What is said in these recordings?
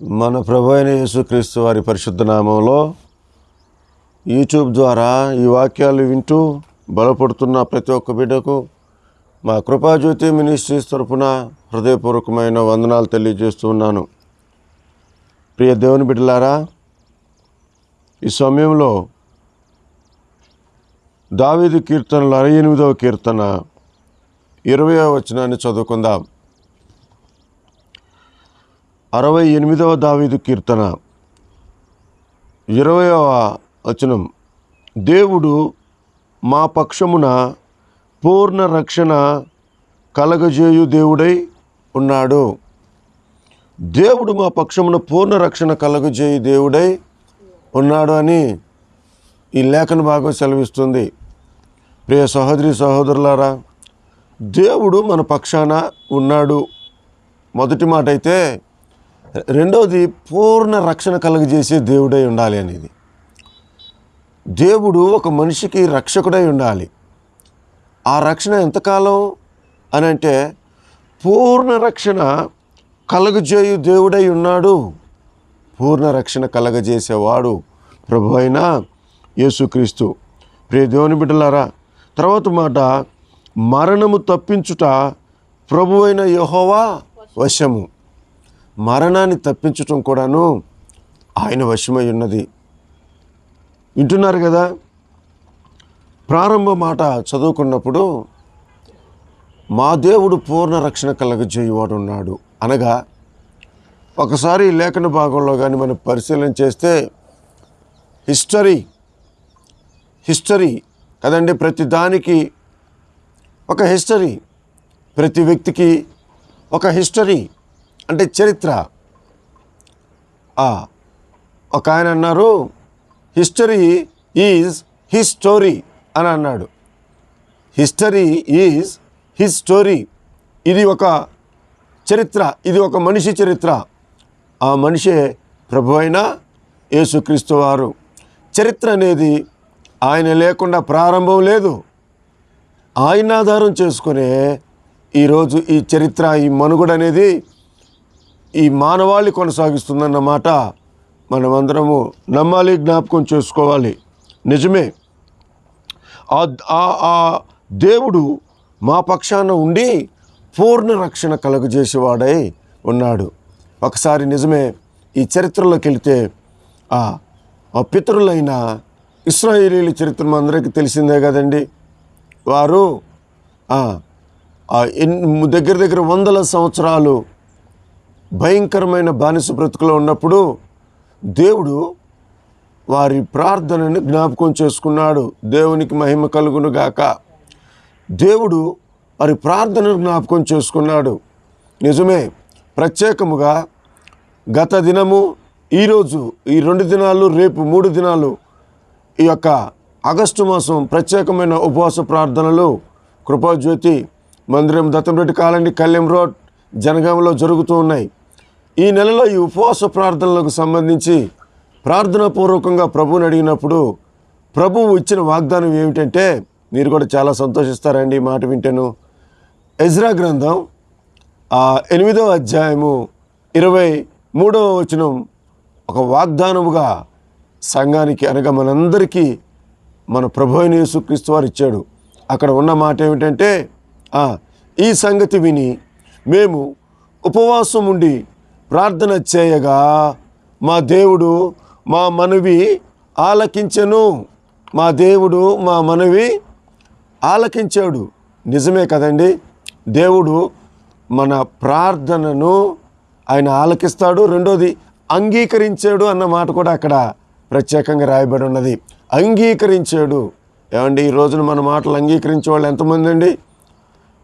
మన ప్రభు అయిన యేసుక్రీస్తు వారి పరిశుద్ధ నామంలో యూట్యూబ్ ద్వారా ఈ వాక్యాలు వింటూ బలపడుతున్న ప్రతి ఒక్క బిడ్డకు మా కృపాజ్యోతి మినిస్ట్రీస్ తరఫున హృదయపూర్వకమైన వందనాలు తెలియజేస్తున్నాను ప్రియ దేవుని బిడ్డలారా ఈ సమయంలో దావీదు కీర్తనలు అరవై ఎనిమిదవ కీర్తన ఇరవయో వచనాన్ని చదువుకుందాం. అరవై ఎనిమిదవ దావీదు కీర్తన. ఇరవయవ వచనం. దేవుడు మా పక్షమున పూర్ణ రక్షణ కలగజేయు దేవుడై ఉన్నాడు. దేవుడు మా పక్షమున పూర్ణ రక్షణ కలగజేయు దేవుడై ఉన్నాడు అని ఈ లేఖన భాగం సెలవిస్తుంది. ప్రియ సహోదరి సహోదరులారా దేవుడు మన పక్షాన ఉన్నాడు. మొదటి మాట అయితే రెండవది పూర్ణ రక్షణ కలుగజేసే దేవుడై ఉండాలి అనేది. దేవుడు ఒక మనిషికి రక్షకుడై ఉండాలి. ఆ రక్షణ ఎంతకాలం అని అంటే పూర్ణ రక్షణ కలగజేయు దేవుడై ఉన్నాడు. పూర్ణ రక్షణ కలగజేసేవాడు ప్రభు అయిన యేసుక్రీస్తు. ప్రియ దేవుని బిడ్డలారా తర్వాత మాట మరణము తప్పించుట ప్రభువైన యహోవా వశము. మరణాన్ని తప్పించటం కూడాను ఆయన వశమై ఉన్నది. వింటున్నారు కదా? ప్రారంభ మాట చదువుకున్నప్పుడు మా దేవుడు పూర్ణ రక్షణ కలగజేయువాడు ఉన్నాడు అనగా ఒకసారి లేఖన భాగంలో కానీ మనం పరిశీలన చేస్తే హిస్టరీ హిస్టరీ కదండి ప్రతి దానికి ఒక హిస్టరీ ప్రతి వ్యక్తికి ఒక హిస్టరీ అంటే చరిత్ర. ఒక ఆయన అన్నారు హిస్టరీ ఈజ్ హిస్ స్టోరీ అని అన్నాడు. హిస్టరీ ఈజ్ హిస్ స్టోరీ ఇది ఒక చరిత్ర ఇది ఒక మనిషి చరిత్ర. ఆ మనిషే ప్రభు అయిన యేసుక్రీస్తు వారు. చరిత్ర అనేది ఆయన లేకుండా ప్రారంభం లేదు. ఆయన ఆధారం చేసుకునే ఈరోజు ఈ చరిత్ర ఈ మనుగడ అనేది ఈ మానవాళి కొనసాగిస్తుందన్నమాట మనమందరము నమ్మాలి జ్ఞాపకం చేసుకోవాలి. నిజమే. ఆ ఆ- ఆ దేవుడు మా పక్షాన ఉండి పూర్ణ రక్షణ కలుగజేసేవాడై ఉన్నాడు. ఒకసారి నిజమే ఈ చరిత్రలోకి వెళితే ఆ పితరులైన ఇస్రాయేలీల చరిత్ర అందరికీ తెలిసిందే కదండి. వారు ఎన్ దగ్గర దగ్గర వందల సంవత్సరాలు భయంకరమైన బానిస బ్రతుకులో ఉన్నప్పుడు దేవుడు వారి ప్రార్థనను జ్ఞాపకం చేసుకున్నాడు. దేవునికి మహిమ కలుగును గాక దేవుడు వారి ప్రార్థనను జ్ఞాపకం చేసుకున్నాడు. నిజమే ప్రత్యేకముగా గత దినము ఈరోజు ఈ రెండు దినాలు రేపు మూడు దినాలు ఈ యొక్క ఆగస్టు మాసం ప్రత్యేకమైన ఉపవాస ప్రార్థనలు కృపాజ్యోతి మందిరం దత్తంరెడ్డి కాలనీ కళ్యాణ్ రోడ్ జనగామలో జరుగుతూ ఉన్నాయి. ఈ నెలలో ఈ ఉపవాస ప్రార్థనలకు సంబంధించి ప్రార్థనాపూర్వకంగా ప్రభువుని అడిగినప్పుడు ప్రభువు ఇచ్చిన వాగ్దానం ఏమిటంటే మీరు కూడా చాలా సంతోషిస్తారండి ఈ మాట వింటాను. ఎజ్రా గ్రంథం ఎనిమిదవ అధ్యాయము ఇరవై మూడవ వచనం ఒక వాగ్దానముగా సంఘానికి అనగా మనందరికీ మన ప్రభు అయిన యేసుక్రీస్తు వారు ఇచ్చాడు. అక్కడ ఉన్న మాట ఏమిటంటే ఈ సంగతి విని మేము ఉపవాసం ఉండి ప్రార్థన చేయగా మా దేవుడు మా మనవి ఆలకించెను. మా దేవుడు మా మనవి ఆలకించాడు. నిజమే కదండి? దేవుడు మన ప్రార్థనను ఆయన ఆలకిస్తాడు. రెండోది అంగీకరించాడు అన్న మాట కూడా అక్కడ ప్రత్యేకంగా రాయబడి ఉన్నది. అంగీకరించాడు. ఏమండి ఈ రోజున మన మాటలు అంగీకరించే వాళ్ళు ఎంతమంది అండి?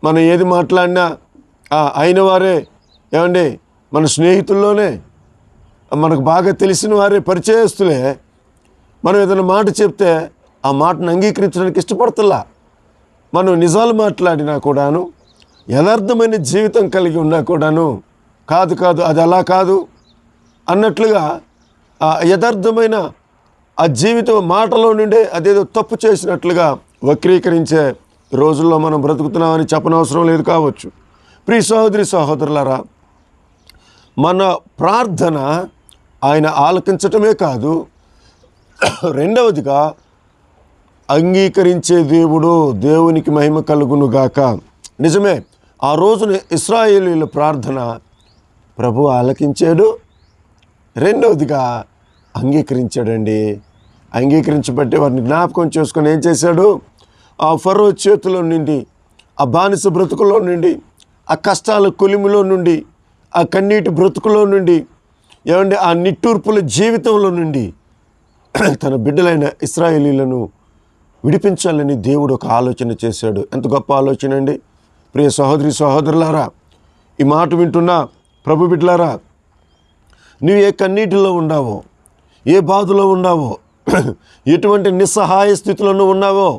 మనం ఏది మాట్లాడినా అయిన వారే. ఏమండి మన స్నేహితుల్లోనే. మనకు బాగా తెలిసిన వారే పరిచయస్తులే. మనం ఏదైనా మాట చెప్తే ఆ మాటను అంగీకరించడానికి ఇష్టపడుతులా మనం నిజాలు మాట్లాడినా కూడాను యథార్థమైన జీవితం కలిగి ఉన్నా కూడాను కాదు కాదు అది అలా కాదు అన్నట్లుగా ఆ యథార్థమైన ఆ జీవితం మాటలో నుండే అదేదో తప్పు చేసినట్లుగా వక్రీకరించే రోజుల్లో మనం బ్రతుకుతున్నామని చెప్పనవసరం లేదు కావచ్చు. ప్రియ సహోదరి సహోదరులారా మన ప్రార్థన ఆయన ఆలకించటమే కాదు రెండవదిగా అంగీకరించే దేవుడు దేవునికి మహిమ కలుగునుగాక. నిజమే ఆ రోజున ఇస్రాయేలీల ప్రార్థన ప్రభు ఆలకించాడు రెండవదిగా అంగీకరించాడండి. అంగీకరించబట్టి వారిని జ్ఞాపకం చేసుకొని ఏం చేశాడు? ఆ ఫరో చేతిలో నుండి ఆ బానిస బ్రతుకులో నుండి ఆ కష్టాల కొలిమిలో నుండి ఆ కన్నీటి బ్రతుకులో నుండి ఏమంటే ఆ నిట్టూర్పుల జీవితంలో నుండి తన బిడ్డలైన ఇస్రాయేలీలను విడిపించాలని దేవుడు ఒక ఆలోచన చేశాడు. ఎంత గొప్ప ఆలోచన అండి. ప్రియ సహోదరి సహోదరులారా ఈ మాట వింటున్నా ప్రభు బిడ్డలారా నువ్వు ఏ కన్నీటిలో ఉన్నావో ఏ బాధలో ఉన్నావో ఎటువంటి నిస్సహాయ స్థితిలోనూ ఉన్నావో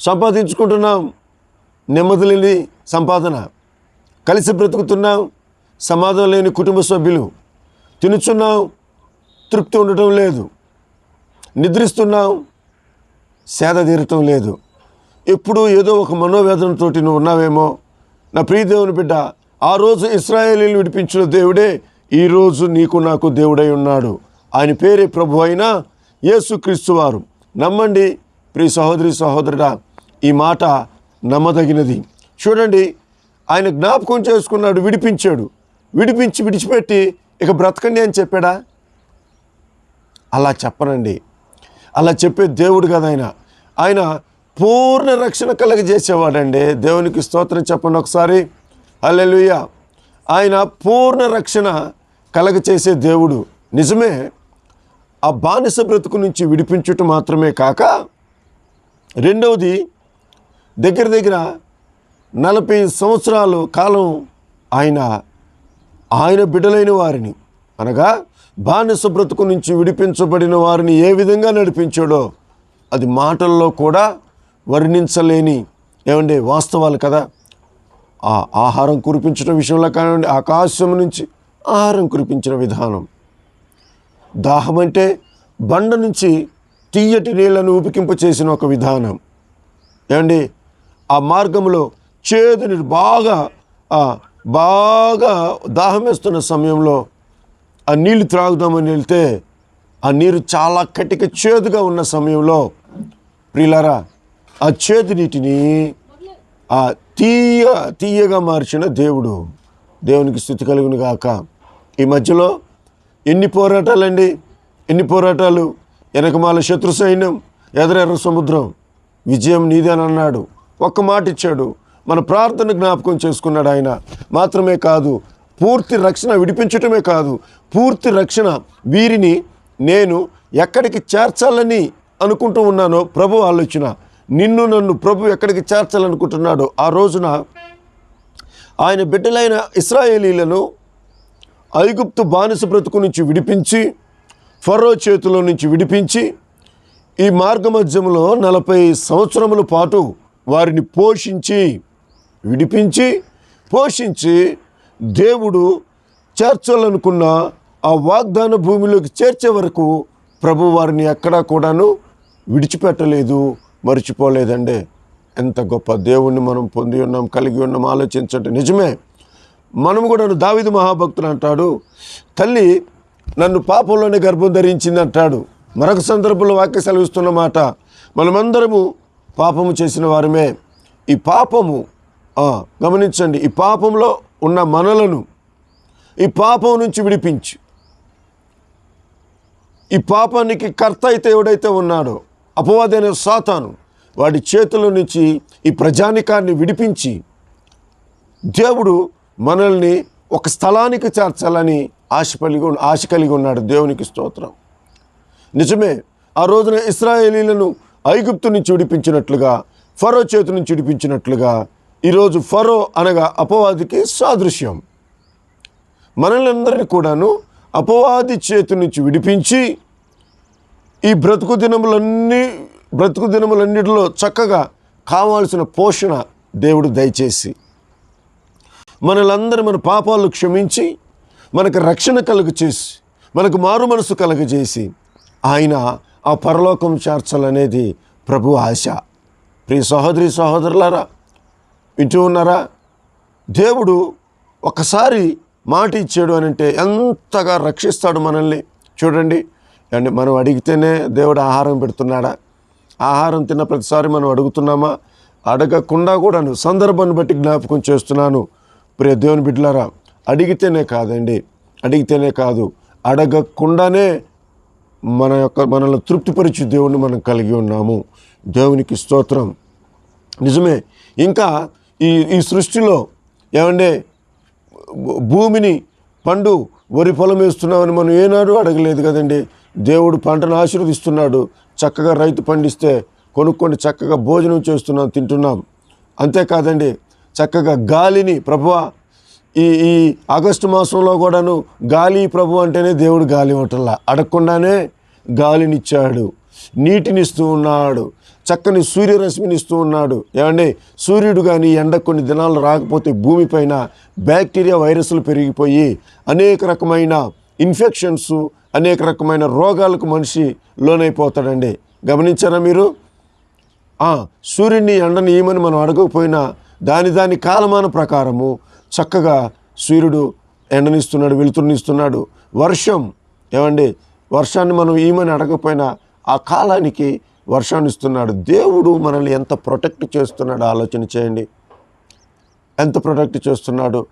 సంపాదించుకుంటున్నాం నెమ్మది లేని సంపాదన కలిసి బ్రతుకుతున్నాం సమాధానం లేని కుటుంబ సభ్యులు తినుచున్నాం తృప్తి ఉండటం లేదు నిద్రిస్తున్నాం సేద తీరటం లేదు. ఎప్పుడూ ఏదో ఒక మనోవేదనతో నువ్వు ఉన్నావేమో? నా ప్రియదేవుని బిడ్డ ఆ రోజు ఇస్రాయేలీలు విడిపించిన దేవుడే ఈరోజు నీకు నాకు దేవుడై ఉన్నాడు. ఆయన పేరే ప్రభు అయిన యేసుక్రీస్తు వారు. నమ్మండి ప్రియ సహోదరి సహోదరుడా ఈ మాట నమ్మదగినది. చూడండి ఆయన జ్ఞాపకం చేసుకున్నాడు విడిపించాడు. విడిపించి విడిచిపెట్టి ఇక బ్రతకండి అని చెప్పాడా? అలా చెప్పనండి. అలా చెప్పే దేవుడు కదా ఆయన. ఆయన పూర్ణ రక్షణ కలగజేసేవాడండి. దేవునికి స్తోత్రం చెప్పండి ఒకసారి. అల్లెలుయ్య ఆయన పూర్ణ రక్షణ కలగచేసే దేవుడు. నిజమే ఆ బానిస బ్రతుకు నుంచి విడిపించుట మాత్రమే కాక రెండవది దగ్గర దగ్గర నలభై సంవత్సరాలు కాలం ఆయన ఆయన బిడ్డలైన వారిని అనగా బానిస బ్రతుకు నుంచి విడిపించబడిన వారిని ఏ విధంగా నడిపించాడో అది మాటల్లో కూడా వర్ణించలేని ఏమండి వాస్తవాలు కదా. ఆ ఆహారం కురిపించడం విషయంలో కానివ్వండి ఆకాశం నుంచి ఆహారం కురిపించిన విధానం. దాహం అంటే బండ నుంచి తీయటి నీళ్ళను ఊపికింప చేసిన ఒక విధానం. ఏమండి ఆ మార్గంలో చేదుని బాగా బాగా దాహం వేస్తున్న సమయంలో ఆ నీళ్ళు త్రాగుదామని వెళ్తే ఆ నీరు చాలా కటిక చేదుగా ఉన్న సమయంలో ప్రిలారా ఆ చేదు నీటిని ఆ తీయ తీయగా మార్చిన దేవుడు దేవునికి స్థుతి కలుగును గాక. ఈ మధ్యలో ఎన్ని పోరాటాలండి? ఎన్ని పోరాటాలు? వెనకమాల శత్రు సైన్యం ఎదరెర్ర సముద్రం విజయం నీదేనన్నాడు ఒక్క మాట ఇచ్చాడు మన ప్రార్థన జ్ఞాపకం చేసుకున్నాడు ఆయన. మాత్రమే కాదు పూర్తి రక్షణ విడిపించటమే కాదు పూర్తి రక్షణ వీరిని నేను ఎక్కడికి చేర్చాలని అనుకుంటూ ఉన్నానో ప్రభు ఆలోచన. నిన్ను నన్ను ప్రభు ఎక్కడికి చేర్చాలనుకుంటున్నాడో ఆ రోజున ఆయన బిడ్డలైన ఇస్రాయేలీలను ఐగుప్తు బానిస బ్రతుకు నుంచి విడిపించి ఫరో చేతిలో నుంచి విడిపించి ఈ మార్గమధ్యంలో నలభై సంవత్సరముల పాటు వారిని పోషించి విడిపించి పోషించి దేవుడు చేర్చాలనుకున్న ఆ వాగ్దాన భూమిలోకి చేర్చే వరకు ప్రభు వారిని ఎక్కడా కూడాను విడిచిపెట్టలేదు మర్చిపోలేదండి. ఎంత గొప్ప దేవుణ్ణి మనం పొంది ఉన్నాం కలిగి ఉన్నాం ఆలోచించండి. నిజమే మనం కూడా దావిది మహాభక్తులు అంటాడు తల్లి నన్ను పాపంలోనే గర్భం ధరించింది అంటాడు. మరొక సందర్భంలో వాక్య సెలవిస్తున్న మాట మనమందరము పాపము చేసిన వారమే. ఈ పాపము గమనించండి ఈ పాపంలో ఉన్న మనలను ఈ పాపం నుంచి విడిపించి. ఈ పాపానికి కర్త అయితే ఎవడైతే ఉన్నాడో అపవాదైన సాతాను వాడి చేతుల నుంచి ఈ ప్రజానికాన్ని విడిపించి దేవుడు మనల్ని ఒక స్థలానికి చేర్చాలని ఆశ కలిగి ఉన్న- ఆశ కలిగి ఉన్నాడు. దేవునికి స్తోత్రం. నిజమే ఆ రోజున ఇస్రాయేలీలను ఐగుప్తు నుంచి విడిపించినట్లుగా ఫరో చేతి నుంచి విడిపించినట్లుగా ఈరోజు ఫరో అనగా అపవాదికి సాదృశ్యం. మనలందరినీ కూడాను అపవాది చేతి నుంచి విడిపించి ఈ బ్రతుకు దినములన్నీ బ్రతుకు దినములన్నిటిలో చక్కగా కావాల్సిన పోషణ దేవుడు దయచేసి మనలందరూ మన పాపాలు క్షమించి మనకు రక్షణ కలుగు చేసి మనకు మారు మనసు కలుగజేసి ఆయన ఆ పరలోకం చేర్చాలనేది ప్రభు ఆశ. ప్రియ సహోదరి సహోదరులారా వింటూ ఉన్నారా? దేవుడు ఒకసారి మాట ఇచ్చాడు అని అంటే ఎంతగా రక్షిస్తాడు మనల్ని. చూడండి అండి మనం అడిగితేనే దేవుడు ఆహారం పెడుతున్నాడా? ఆహారం తిన్న ప్రతిసారి మనం అడుగుతున్నామా? అడగకుండా కూడా సందర్భాన్ని బట్టి జ్ఞాపకం చేస్తున్నాను. ప్రియ దేవుని బిడ్డలారా అడిగితేనే కాదండి. అడిగితేనే కాదు అడగకుండానే మన యొక్క మనల్ని తృప్తిపరిచే దేవుణ్ణి మనం కలిగి ఉన్నాము. దేవునికి స్తోత్రం. నిజమే ఇంకా ఈ ఈ సృష్టిలో ఏమంటే భూమిని పండు వరి పొలం వేస్తున్నామని మనం ఏనాడు అడగలేదు కదండి. దేవుడు పంటను ఆశీర్వదిస్తున్నాడు. చక్కగా రైతు పండిస్తే కొనుక్కొని చక్కగా భోజనం చేస్తున్నాం తింటున్నాం. అంతేకాదండి చక్కగా గాలిని ప్రభువ ఈ ఈ ఆగస్టు మాసంలో కూడాను గాలి ప్రభు అంటేనే దేవుడు గాలి ఇవ్వటంలా అడగకుండానే గాలినిచ్చాడు నీటినిస్తూ ఉన్నాడు. చక్కని సూర్యరశ్మిని ఇస్తూ ఉన్నాడు. ఏమండి? సూర్యుడు కానీ ఎండ కొన్ని దినాలు రాకపోతే భూమిపైన బ్యాక్టీరియా వైరస్లు పెరిగిపోయి అనేక రకమైన ఇన్ఫెక్షన్స్ అనేక రకమైన రోగాలకు మనిషి లోనైపోతాడండి. గమనించారా మీరు? సూర్యుడిని ఎండని ఏమని మనం అడగకపోయినా దాని దాని కాలమాన ప్రకారము చక్కగా సూర్యుడు ఎండనిస్తున్నాడు వెలుతురునిస్తున్నాడు. వర్షం ఏమండి? వర్షాన్ని మనం ఏమని అడగకపోయినా ఆ కాలానికి వర్షాన్ని ఇస్తున్నాడు. దేవుడు మనల్ని ఎంత ప్రొటెక్ట్ చేస్తున్నాడు? ఆలోచన చేయండి. ఎంత ప్రొటెక్ట్ చేస్తున్నాడు?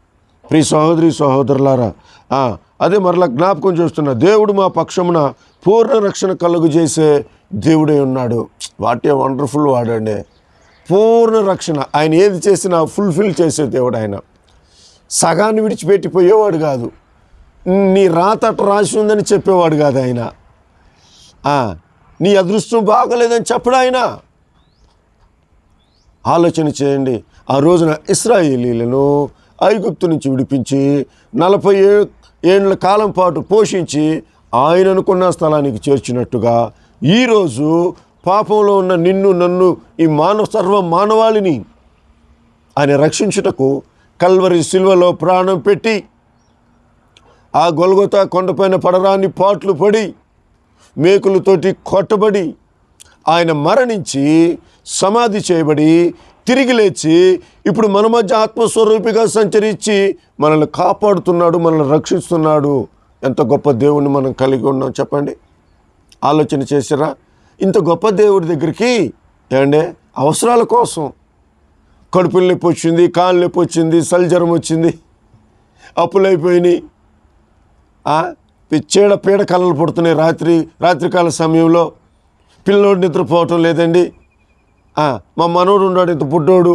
ప్రియ సహోదరి సహోదరులారా అదే మరలా జ్ఞాపకం చేస్తున్నా. దేవుడు మా పక్షమున పూర్ణ రక్షణ కలుగు చేసే దేవుడే ఉన్నాడు. వాటే వండర్ఫుల్ వాడండి పూర్ణ రక్షణ. ఆయన ఏది చేసినా ఫుల్ఫిల్ చేసే దేవుడు ఆయన. సగాన్ని విడిచిపెట్టిపోయేవాడు కాదు. నీ రాత అటు రాసి ఉందని చెప్పేవాడు కాదు ఆయన. నీ అదృష్టం బాగలేదని చెప్పడు ఆయన. ఆలోచన చేయండి. ఆ రోజున ఇస్రాయేలీలను ఐగుప్తు నుంచి విడిపించి నలభై ఏళ్ళ కాలం పాటు పోషించి ఆయన అనుకున్న స్థలానికి చేర్చినట్టుగా ఈరోజు పాపంలో ఉన్న నిన్ను నన్ను ఈ మానవ సర్వ మానవాళిని ఆయన రక్షించుటకు కల్వరి శిల్వలో ప్రాణం పెట్టి ఆ గొలగొత కొండపైన పడరాని పాట్లు పడి మేకులతోటి కొట్టబడి ఆయన మరణించి సమాధి చేయబడి తిరిగి లేచి ఇప్పుడు మన మధ్య ఆత్మస్వరూపిగా సంచరించి మనల్ని కాపాడుతున్నాడు మనల్ని రక్షిస్తున్నాడు. ఎంత గొప్ప దేవుణ్ణి మనం కలిగి ఉన్నాం చెప్పండి. ఆలోచన చేసారా? ఇంత గొప్ప దేవుడి దగ్గరికి ఏమండే? అవసరాల కోసం. కడుపులు నొప్పి వచ్చింది కాళ్ళు నొప్పి వచ్చింది సల్జరం వచ్చింది అప్పులైపోయినాయి పిచ్చేడ పీడ కలలు పడుతున్నాయి రాత్రి రాత్రికాల సమయంలో. పిల్లోడు నిద్రపోవటం లేదండి. మా మనోడు ఉన్నాడు ఇంత బుడ్డోడు.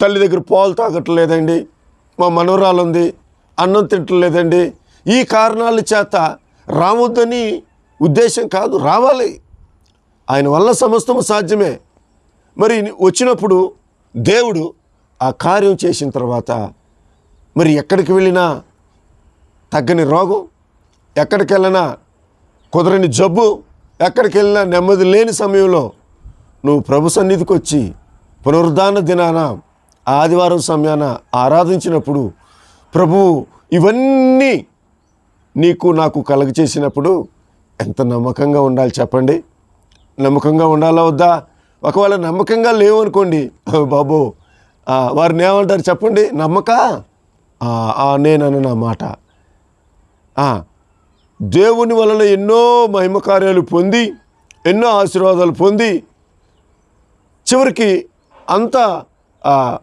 తల్లి దగ్గర పాలు తాగట్లేదండి మా మనోరాలు ఉంది అన్నం తింటలేదండి ఈ కారణాల చేత రావద్దని ఉద్దేశం కాదు రావాలి. ఆయన వల్ల సమస్తము సాధ్యమే. మరి వచ్చినప్పుడు దేవుడు ఆ కార్యం చేసిన తర్వాత మరి ఎక్కడికి వెళ్ళినా తగ్గని రోగం ఎక్కడికి వెళ్ళినా కుదరని జబ్బు ఎక్కడికి వెళ్ళినా నెమ్మది లేని సమయంలో నువ్వు ప్రభు సన్నిధికి వచ్చి పునరుద్ధాన దినాన ఆదివారం సమయాన ఆరాధించినప్పుడు ప్రభువు ఇవన్నీ నీకు నాకు కలగ చేసినప్పుడు ఎంత నమ్మకంగా ఉండాలి చెప్పండి? నమ్మకంగా ఉండాలా వద్దా? ఒకవేళ నమ్మకంగా లేవనుకోండి బాబు వారిని ఏమంటారు చెప్పండి? నమ్మక? నేనన్న నా మాట. దేవుని వలన ఎన్నో మహిమ కార్యాలు పొంది ఎన్నో ఆశీర్వాదాలు పొంది చివరికి అంత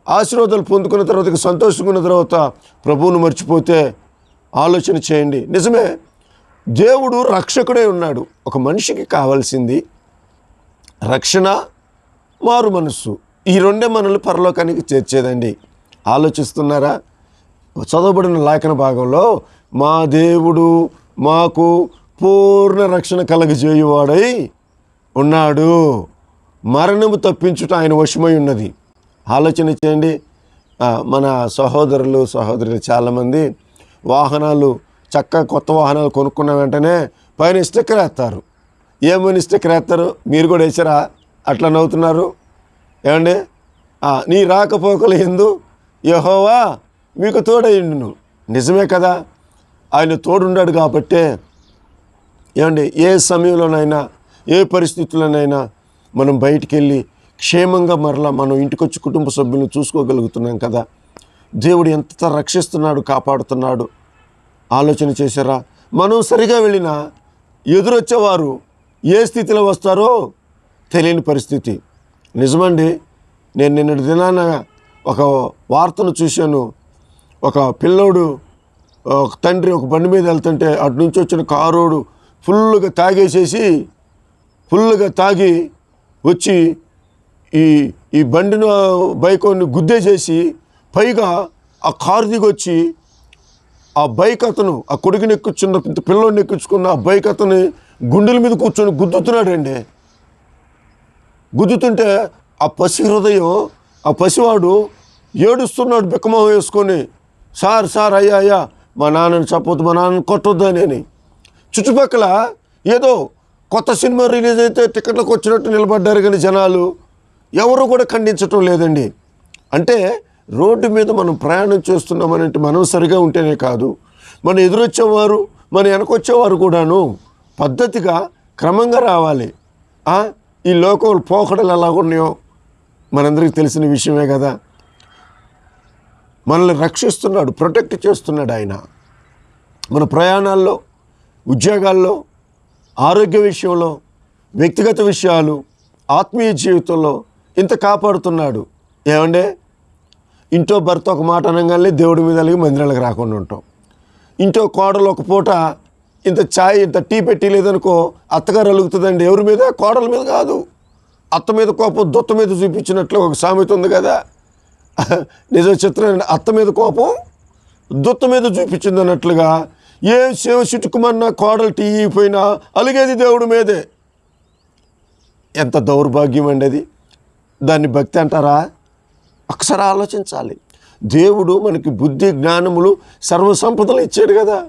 ఆశీర్వాదాలు పొందుకున్న తర్వాత ఇక సంతోషంగా ఉన్న తర్వాత ప్రభువును మర్చిపోతే ఆలోచన చేయండి. నిజమే దేవుడు రక్షకుడే ఉన్నాడు. ఒక మనిషికి కావాల్సింది రక్షణ మారు మనస్సు. ఈ రెండే మనల్ని పరలోకానికి చేర్చేదండి. ఆలోచిస్తున్నారా? చదవబడిన లేఖన భాగంలో మా దేవుడు మాకు పూర్ణ రక్షణ కలగజేయువాడై ఉన్నాడు. మరణము తప్పించుట ఆయన వశమై ఉన్నది. ఆలోచన చేయండి. మన సహోదరులు సహోదరులు చాలామంది వాహనాలు చక్కగా కొత్త వాహనాలు కొనుక్కున్న వెంటనే పైన స్టిక్కర్ వేస్తారు ఏమని స్టిక్కర్ వేస్తారు మీరు కూడా వేసారా? అట్లా నవ్వుతున్నారు. ఏమండి? నీ రాకపోకలు ఎందు యహోవా మీకు తోడైండును నిజమే కదా? ఆయన తోడున్నాడు కాబట్టే ఏమండి ఏ సమయంలోనైనా ఏ పరిస్థితుల్లోనైనా మనం బయటికి వెళ్ళి క్షేమంగా మరలా మనం ఇంటికొచ్చి కుటుంబ సభ్యులను చూసుకోగలుగుతున్నాం కదా. దేవుడు ఎంత రక్షిస్తున్నాడు కాపాడుతున్నాడు. ఆలోచన చేశారా? మనం సరిగా వెళ్ళినా ఎదురొచ్చేవారు ఏ స్థితిలో వస్తారో తెలియని పరిస్థితి. నిజమండి నేను నిన్నటి దినాన ఒక వార్తను చూశాను. ఒక పిల్లోడు ఒక తండ్రి ఒక బండి మీద వెళ్తుంటే అటు నుంచి వచ్చిన కారోడు ఫుల్గా తాగేసేసి ఫుల్గా తాగి వచ్చి ఈ ఈ బండిను బైక్ని గుద్దేసేసి పైగా ఆ కారు దిగొచ్చి ఆ బైక్ అతను ఆ కొడుకుని ఎక్కించున్న పిల్లోడిని ఎక్కించుకున్న ఆ బైక్ అతని గుండెల మీద కూర్చొని గుద్దుతున్నాడండి. గుద్దుతుంటే ఆ పసి హృదయం ఆ పసివాడు ఏడుస్తున్నాడు బిక్కమొహం వేసుకొని సార్ సార్ అయ్యా అయ్యా మా నాన్నని చెప్పొద్దు మా నాన్నని కొట్టొద్దు అని చుట్టుపక్కల ఏదో కొత్త సినిమా రిలీజ్ అయితే టికెట్లకు వచ్చినట్టు నిలబడ్డారు కానీ జనాలు ఎవరు కూడా ఖండించటం లేదండి. అంటే రోడ్డు మీద మనం ప్రయాణం చేస్తున్నామనంటే మనం సరిగా ఉంటేనే కాదు. మన ఎదురొచ్చేవారు మన వెనకొచ్చేవారు కూడాను పద్ధతిగా క్రమంగా రావాలి. ఈ లోకం పోకడలు ఎలా ఉన్నాయో మనందరికీ తెలిసిన విషయమే కదా. మనల్ని రక్షిస్తున్నాడు ప్రొటెక్ట్ చేస్తున్నాడు ఆయన. మన ప్రయాణాల్లో ఉద్యోగాల్లో ఆరోగ్య విషయంలో వ్యక్తిగత విషయాలు ఆత్మీయ జీవితంలో ఇంత కాపాడుతున్నాడు. ఏమంటే ఇంట్లో భర్త ఒక మాట అనగానే దేవుడి మీద అలిగి మందిరాలకు రాకుండా ఉంటాం. ఇంట్లో కోడలు ఒక పూట ఇంత ఛాయ్ ఇంత టీ పెట్టి లేదనుకో అత్తగారు అలుగుతుందండి. ఎవరి మీద? కోడల మీద కాదు. అత్త మీద కోపం దొత్త మీద చూపించినట్లు ఒక సామెత ఉంది కదా. నిజం చిత్రం అత్త మీద కోపం దుత్త మీద చూపించింది అన్నట్లుగా ఏ సేవ చిటుకుమన్నా కోడలు టీ పోయినా అలిగేది దేవుడి మీదే. ఎంత దౌర్భాగ్యం అండి అది. దాన్ని భక్తి అంటారా? ఒకసారి ఆలోచించాలి. దేవుడు మనకి బుద్ధి జ్ఞానములు సర్వసంపదలు ఇచ్చాడు కదా.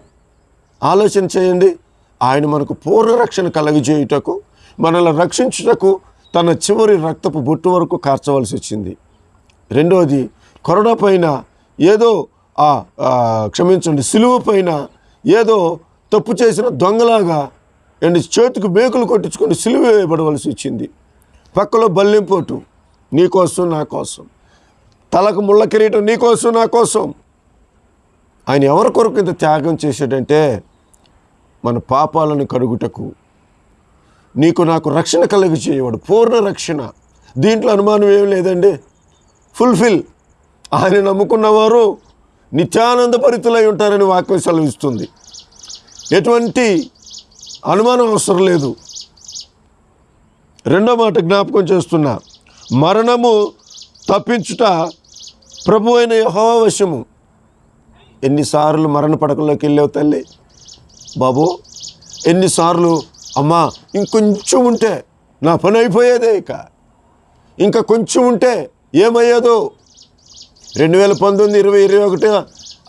ఆలోచన చేయండి. ఆయన మనకు పూర్ణ రక్షణ కలగజేయుటకు మనల్ని రక్షించుటకు తన చివరి రక్తపు బొట్టు వరకు కార్చవలసి వచ్చింది. రెండవది కరోనా పైన ఏదో క్షమించండి సిలువ పైన ఏదో తప్పు చేసిన దొంగలాగా అండ్ చేతికి మేకులు కొట్టించుకొని సిలువ వేయబడవలసి వచ్చింది. పక్కలో బల్లెంపోటు నీకోసం నా కోసం. తలకు ముళ్ళ కిరీటం నీకోసం నా కోసం. ఆయన ఎవరి కొరకు ఇంత త్యాగం చేశాడంటే మన పాపాలను కడుగుటకు. నీకు నాకు రక్షణ కలిగి చేయవాడు పూర్ణ రక్షణ. దీంట్లో అనుమానం ఏం లేదండి? ఫుల్ఫిల్. ఆయన నమ్ముకున్నవారు నిత్యానంద పరితులై ఉంటారని వాక్యం సెలవిస్తుంది. ఎటువంటి అనుమానం అవసరం లేదు. రెండో మాట జ్ఞాపకం చేస్తున్నా. మరణము తప్పించుట ప్రభు అయిన యహోవశము ఎన్నిసార్లు మరణ పడకలోకి వెళ్ళావు తల్లి? బాబు ఎన్నిసార్లు? అమ్మా ఇంకొంచెం ఉంటే నా పని అయిపోయేదే ఇక. ఇంకా కొంచెం ఉంటే ఏమయ్యేదో? రెండు వేల పంతొమ్మిది ఇరవై ఇరవై ఒకటి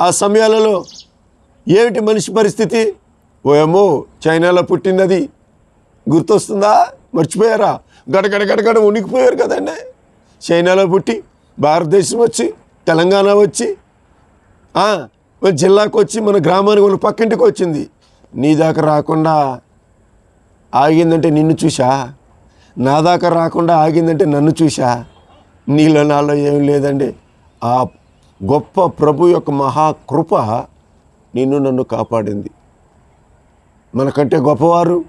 ఆ సమయాలలో ఏమిటి మనిషి పరిస్థితి? ఓయేమో చైనాలో పుట్టింది గుర్తొస్తుందా? మర్చిపోయారా? గడగడ గడగడ ఉనికిపోయారు కదండి. చైనాలో పుట్టి భారతదేశం వచ్చి తెలంగాణ వచ్చి మన జిల్లాకు వచ్చి మన గ్రామానికి మన పక్కింటికి వచ్చింది. నీ దాకా రాకుండా ఆగిందంటే నిన్ను చూసా నా దాకా రాకుండా ఆగిందంటే నన్ను చూసా నీలో నాలో ఏం లేదండి. ఆ గొప్ప ప్రభు యొక్క మహాకృప నిన్ను నన్ను కాపాడింది. మనకంటే గొప్పవారు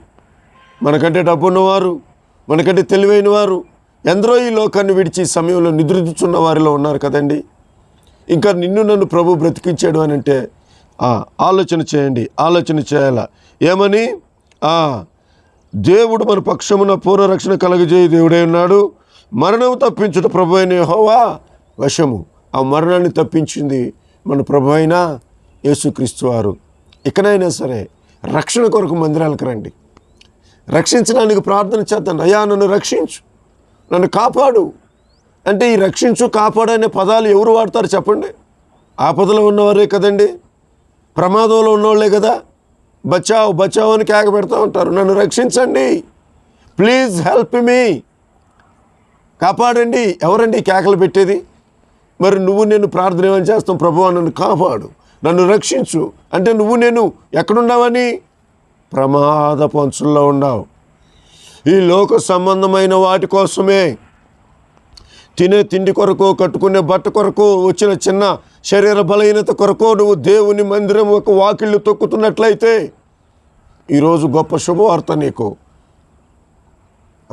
మనకంటే డబ్బున్నవారు మనకంటే తెలివైన వారు ఎందరో ఈ లోకాన్ని విడిచి సమయంలో నిద్రించున్న వారిలో ఉన్నారు కదండి. ఇంకా నిన్ను నన్ను ప్రభు బ్రతికించాడు అని అంటే ఆలోచన చేయండి ఆలోచన చేయాలా. ఏమని? దేవుడు మన పక్షమున పూర్వ రక్షణ కలగజేయ దేవుడై ఉన్నాడు. మరణం తప్పించుట ప్రభు అయిన యహోవా వశము. ఆ మరణాన్ని తప్పించింది మన ప్రభు అయిన యేసుక్రీస్తు వారు. ఇకనైనా సరే రక్షణ కొరకు మందిరాలకు రండి. రక్షించడానికి ప్రార్థన చేద్దాం. అయ్యా నన్ను రక్షించు. నన్ను కాపాడు. అంటే ఈ రక్షించు కాపాడు అనే పదాలు ఎవరు వాడతారు చెప్పండి? ఆపదలో ఉన్నవారే కదండి. ప్రమాదంలో ఉన్నవాళ్ళే కదా. బచావ్ బచావ్ అని కేక పెడతా ఉంటారు. నన్ను రక్షించండి. Please help me. కాపాడండి ఎవరండి కేకలు పెట్టేది? మరి నువ్వు నేను ప్రార్థన ఏమని చేస్తాం? ప్రభువా నన్ను కాపాడు నన్ను రక్షించు. అంటే నువ్వు నేను ఎక్కడున్నావని? ప్రమాద పంచుల్లో ఉన్నావు. ఈ లోక సంబంధమైన వాటి కోసమే తినే తిండి కొరకు కట్టుకునే బట్ట కొరకు వచ్చిన చిన్న శరీర బలహీనత కొరకు నువ్వు దేవుని మందిరం ఒక వాకిళ్ళు తొక్కుతున్నట్లయితే ఈరోజు గొప్ప శుభవార్త నీకు.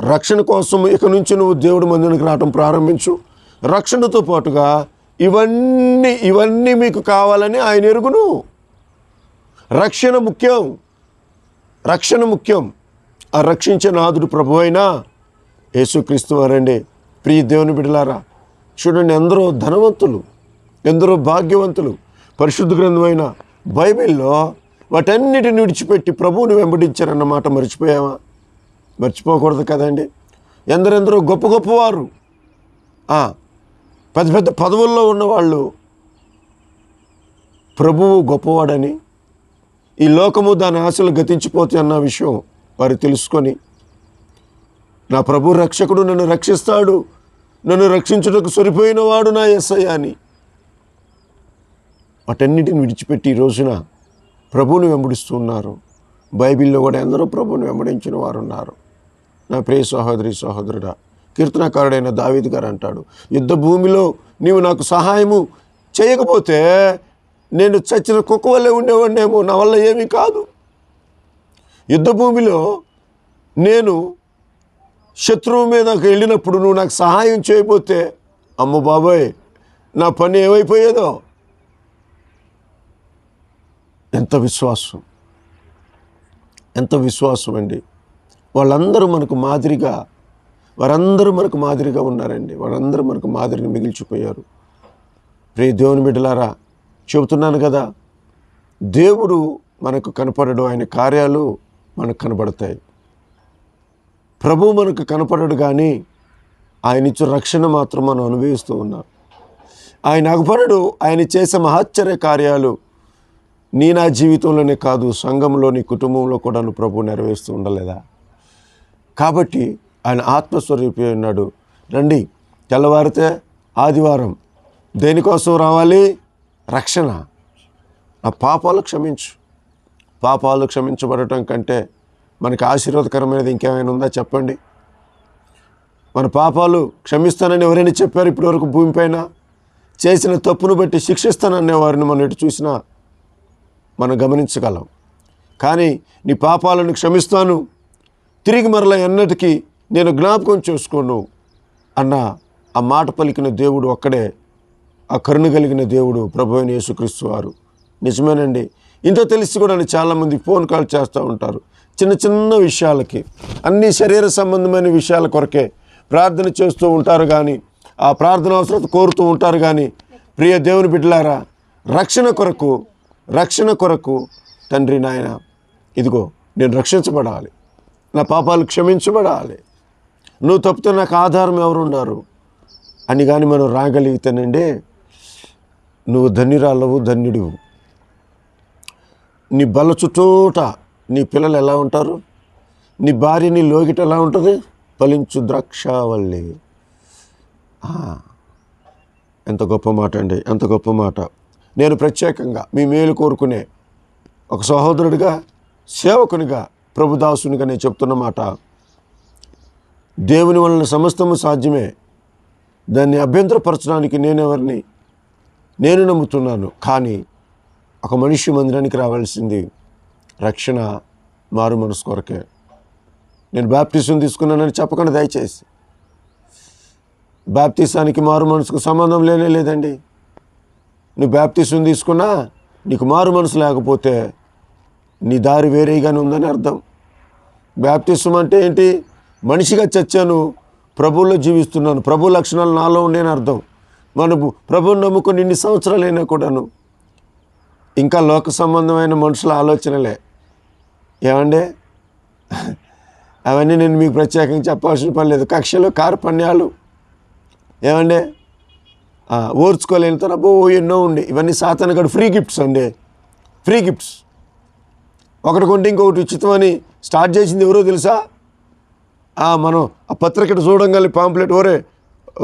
రక్షణ కోసం ఇక నుంచి నువ్వు దేవుడి మందిరానికి రావటం ప్రారంభించు. రక్షణతో పాటుగా ఇవన్నీ ఇవన్నీ మీకు కావాలని ఆయన ఎరుగును. రక్షణ ముఖ్యం. రక్షణ ముఖ్యం. ఆ రక్షించే నాదుడు ప్రభు అయినా యేసుక్రీస్తు వారండి. ప్రియ దేవుని బిడలారా చూడండి ఎందరో ధనవంతులు ఎందరో భాగ్యవంతులు పరిశుద్ధ గ్రంథమైన బైబిల్లో వాటన్నిటిని విడిచిపెట్టి ప్రభువుని వెంబడించారన్నమాట మర్చిపోయావా? మర్చిపోకూడదు కదండి. ఎందరెందరో గొప్ప గొప్పవారు. పెద్ద పెద్ద పదవుల్లో ఉన్నవాళ్ళు ప్రభువు గొప్పవాడని ఈ లోకము దాని ఆశలు గతించిపోతే అన్న విషయం వారు తెలుసుకొని నా ప్రభు రక్షకుడు నన్ను రక్షిస్తాడు. నన్ను రక్షించుటకు సరిపోయిన వాడు నా ఎస్ఐ అని. వాటన్నిటిని విడిచిపెట్టి ఈ రోజున ప్రభువుని వెంబడిస్తున్నారు బైబిల్లో కూడా ఎందరో ప్రభువుని వెంబడించిన వారు ఉన్నారు. నా ప్రియ సహోదరి సహోదరుడా కీర్తనకారుడైన దావీద్ గారు అంటాడు యుద్ధ భూమిలో నీవు నాకు సహాయము చేయకపోతే నేను చచ్చిన కుక్క వల్లే ఉండేవాడినేమో నా వల్ల ఏమీ కాదు. యుద్ధ భూమిలో నేను శత్రువు మీదకి వెళ్ళినప్పుడు నువ్వు నాకు సహాయం చేయకపోతే అమ్మ బాబాయ్ నా పని ఏమైపోయేదో? ఎంత విశ్వాసం ఎంత విశ్వాసం అండి. వాళ్ళందరూ మనకు మాదిరిగా వారందరూ మనకు మాదిరిగా ఉన్నారండి. వాళ్ళందరూ మనకు మాదిరిని మిగిల్చిపోయారు. ప్రే దేవుని బిడ్డలారా చెబుతున్నాను కదా దేవుడు మనకు కనపడడు ఆయన కార్యాలు మనకు కనబడతాయి. ప్రభు మనకు కనపడడు కానీ ఆయన ఇచ్చే రక్షణ మాత్రం మనం అనుభవిస్తూ ఉన్నాం. ఆయన అగపడడు ఆయన చేసే మహాశ్చర్య కార్యాలు నీ నా జీవితంలోనే కాదు సంఘంలో నీ కుటుంబంలో కూడా నువ్వు ప్రభు నెరవేరుస్తూ ఉండలేదా? కాబట్టి ఆయన ఆత్మస్వరూపి ఉన్నాడు. రండి తెల్లవారితే ఆదివారం. దేనికోసం రావాలి? రక్షణ. ఆ పాపాలు క్షమించు. పాపాలు క్షమించబడటం కంటే మనకి ఆశీర్వాదకరమైనది ఇంకేమైనా ఉందా చెప్పండి? మన పాపాలు క్షమిస్తానని ఎవరైనా చెప్పారు ఇప్పటివరకు భూమిపైన చేసిన తప్పును బట్టి శిక్షిస్తాననే వారిని మనం ఎటు చూసినా మనం గమనించగలం. కానీ నీ పాపాలను క్షమిస్తాను. తిరిగి మరల ఎన్నటికీ నేను జ్ఞాపకం చేసుకోను. అన్న ఆ మాట పలికిన దేవుడు ఒక్కడే ఆ కరుణ కలిగిన దేవుడు ప్రభు అయిన యేసుక్రీస్తు వారు. నిజమేనండి. ఇంత తెలిసి కూడా చాలామంది ఫోన్ కాల్ చేస్తూ ఉంటారు. చిన్న చిన్న విషయాలకి అన్ని శరీర సంబంధమైన విషయాల కొరకే ప్రార్థన చేస్తూ ఉంటారు కానీ ఆ ప్రార్థన అవసరం కోరుతూ ఉంటారు కానీ ప్రియ దేవుని బిడ్డలారా రక్షణ కొరకు రక్షణ కొరకు తండ్రి నాయన ఇదిగో నేను రక్షించబడాలి. నా పాపాలు క్షమించబడాలి. నువ్వు తప్పితే నాకు ఆధారం ఎవరున్నారు? అని కానీ మనం రాగలిగితేనండి నువ్వు ధన్యురాలవు ధన్యుడివు. నీ బల చుట్టూట నీ పిల్లలు ఎలా ఉంటారు? నీ భార్య నీ లోగిట ఎలా ఉంటుంది? ఫలించు ద్రాక్షావల్లి. ఎంత గొప్ప మాట అండి ఎంత గొప్ప మాట. నేను ప్రత్యేకంగా మీ మేలు కోరుకునే ఒక సహోదరుడిగా సేవకునిగా ప్రభుదాసునిగా నేను చెప్తున్న మాట. దేవుని వలన సమస్తము సాధ్యమే. దాన్ని అభ్యంతరపరచడానికి నేనెవరిని? నేను నమ్ముతున్నాను. కానీ ఒక మనిషి మందిరానికి రావాల్సింది రక్షణ మారు మనసు కొరకే. నేను బ్యాప్టిజం తీసుకున్నానని చెప్పకుండా దయచేసి. బాప్తిసానికి మారు మనసుకు సంబంధం లేనే లేదండి. నువ్వు బ్యాప్తిసం తీసుకున్నా నీకు మారు మనసు లేకపోతే నీ దారి వేరేగానే ఉందని అర్థం. బాప్తిజం అంటే ఏంటి? మనిషిగా చచ్చాను ప్రభువులో జీవిస్తున్నాను ప్రభు లక్షణాలు నాలో ఉండేని అర్థం. మనము ప్రభువుని నమ్ముకుని ఇన్ని సంవత్సరాలైనా కూడాను ఇంకా లోక సంబంధమైన మనుషుల ఆలోచనలే. ఏమండే? అవన్నీ నేను మీకు ప్రత్యేకంగా చెప్పాల్సిన పని లేదు. కక్షలు కార్పణ్యాలు. ఏమండే? ఓర్చుకోలేని తన ఎన్నో ఉండి. ఇవన్నీ సాతానగడు ఫ్రీ గిఫ్ట్స్ అండి. Free gifts. ఒకటి కొంటే ఇంకొకటి ఉచితమని స్టార్ట్ చేసింది ఎవరో తెలుసా? మనం ఆ పత్రికట చూడంగానే పాంప్లెట్ ఓరే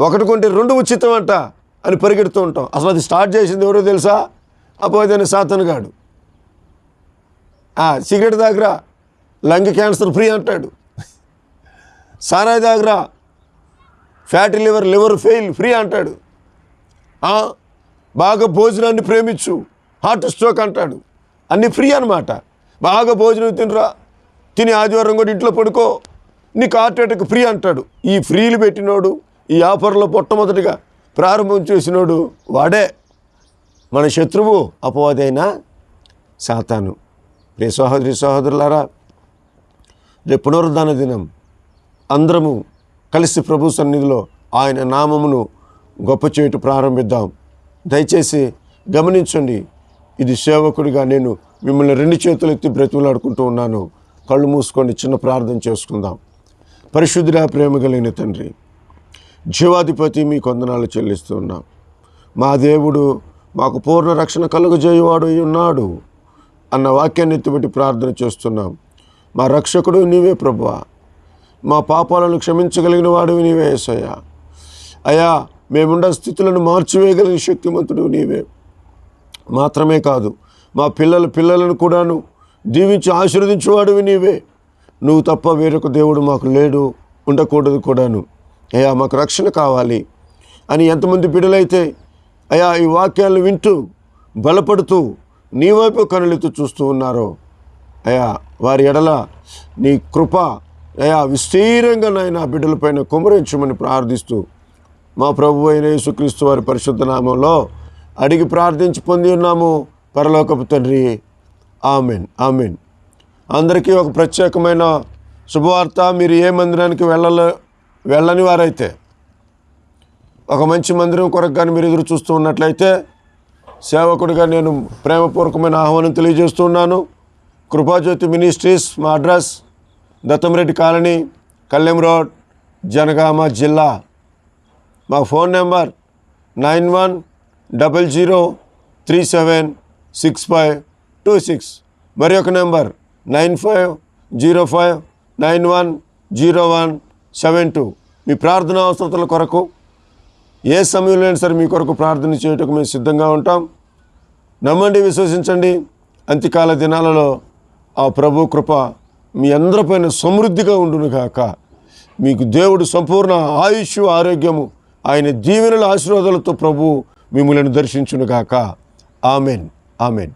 ఒకటి కొంటే రెండు ఉచితం అంట అని పరిగెడుతూ ఉంటాం. అసలు అది స్టార్ట్ చేసింది ఎవరో తెలుసా? అపోదని సాతనగాడు సిగరెట్ దగ్గర లంగ్ క్యాన్సర్ ఫ్రీ అంటాడు. సారాయి దగ్గర fatty liver liver fail free అంటాడు. బాగా భోజనాన్ని ప్రేమించు హార్ట్ స్ట్రోక్ అంటాడు. అన్నీ ఫ్రీ అనమాట బాగా భోజనం తినరా? తిని ఆదివారం కూడా ఇంట్లో పడుకో. నీకు హార్ట్ అటాక్ ఫ్రీ అంటాడు. ఈ ఫ్రీలు పెట్టినోడు ఈ ఆఫర్లో మొట్టమొదటిగా ప్రారంభం చేసినోడు వాడే. మన శత్రువు అపవాదైన సాతాను. ప్రియ సహోదరి సహోదరులారా రేపు పునరుద్ధాన దినం. అందరము కలిసి ప్రభు సన్నిధిలో ఆయన నామమును గొప్ప చేయుట ప్రారంభిద్దాం. దయచేసి గమనించండి. ఇది సేవకుడిగా నేను మిమ్మల్ని రెండు చేతులు ఎత్తి బ్రతిమలాడుకుంటూ ఉన్నాను. కళ్ళు మూసుకొని చిన్న ప్రార్థన చేసుకుందాం. పరిశుద్ధుడా ప్రేమ కలిగిన తండ్రి జీవాధిపతి మీ కొందనాలు చెల్లిస్తూ ఉన్నాం మా దేవుడు మాకు పూర్ణ రక్షణ కలుగజేయవాడు అయి ఉన్నాడు అన్న వాక్యాన్ని ఎత్తిపెట్టి ప్రార్థన చేస్తున్నాం. మా రక్షకుడు నీవే ప్రభువా. మా పాపాలను క్షమించగలిగిన వాడు నీవే ఏసయ్యా. అయా మేముండ స్థితులను మార్చివేయగలిగిన శక్తిమంతుడు నీవే. మాత్రమే కాదు మా పిల్లల పిల్లలను కూడాను దీవించి ఆశీర్వదించేవాడివి నీవే. నువ్వు తప్ప వేరొక దేవుడు మాకు లేడు ఉండకూడదు కూడాను. అయ్యా మాకు రక్షణ కావాలి అని ఎంతమంది బిడలైతే అయా ఈ వాక్యాలను వింటూ బలపడుతూ నీ వైపు కనులెత్తు చూస్తూ ఉన్నారో అయా వారి ఎడల నీ కృప అయా విస్తీరంగా నాయన బిడ్డలపైన కుమరించమని ప్రార్థిస్తూ మా ప్రభు అయిన యేసుక్రీస్తు వారి పరిశుద్ధ నామంలో అడిగి ప్రార్థించి పొంది ఉన్నాము. పరలోకపు తండ్రి. Amen amen. అందరికీ ఒక ప్రత్యేకమైన శుభవార్త. మీరు ఏ మందిరానికి వెళ్ళలే వెళ్ళని వారైతే ఒక మంచి మందిరం కొరకు కానీ మీరు ఎదురు చూస్తూ ఉన్నట్లయితే సేవకుడిగా నేను ప్రేమపూర్వకమైన ఆహ్వానం తెలియజేస్తున్నాను కృపాజ్యోతి మినిస్ట్రీస్ మా address Dattamreddy colony Kallem road Janagama జిల్లా. మా phone number nine one double zero three seven six five two six మరి ఒక number nine five zero five nine one zero one seven two మీ ప్రార్థనా అవసరతల కొరకు ఏ సమయంలో సరే మీ కొరకు ప్రార్థన చేయటకు మేము సిద్ధంగా ఉంటాం. నమ్మండి విశ్వసించండి. అంత్యకాల దినాలలో ఆ ప్రభు కృప మీ అందరిపైన సమృద్ధిగా ఉండునుగాక మీకు దేవుడు సంపూర్ణ ఆయుష్ ఆరోగ్యము ఆయన దీవెనల ఆశీర్వాదాలతో ప్రభు మిమ్మల్ని దర్శించునుగాక ఆమెన్. ఆమెన్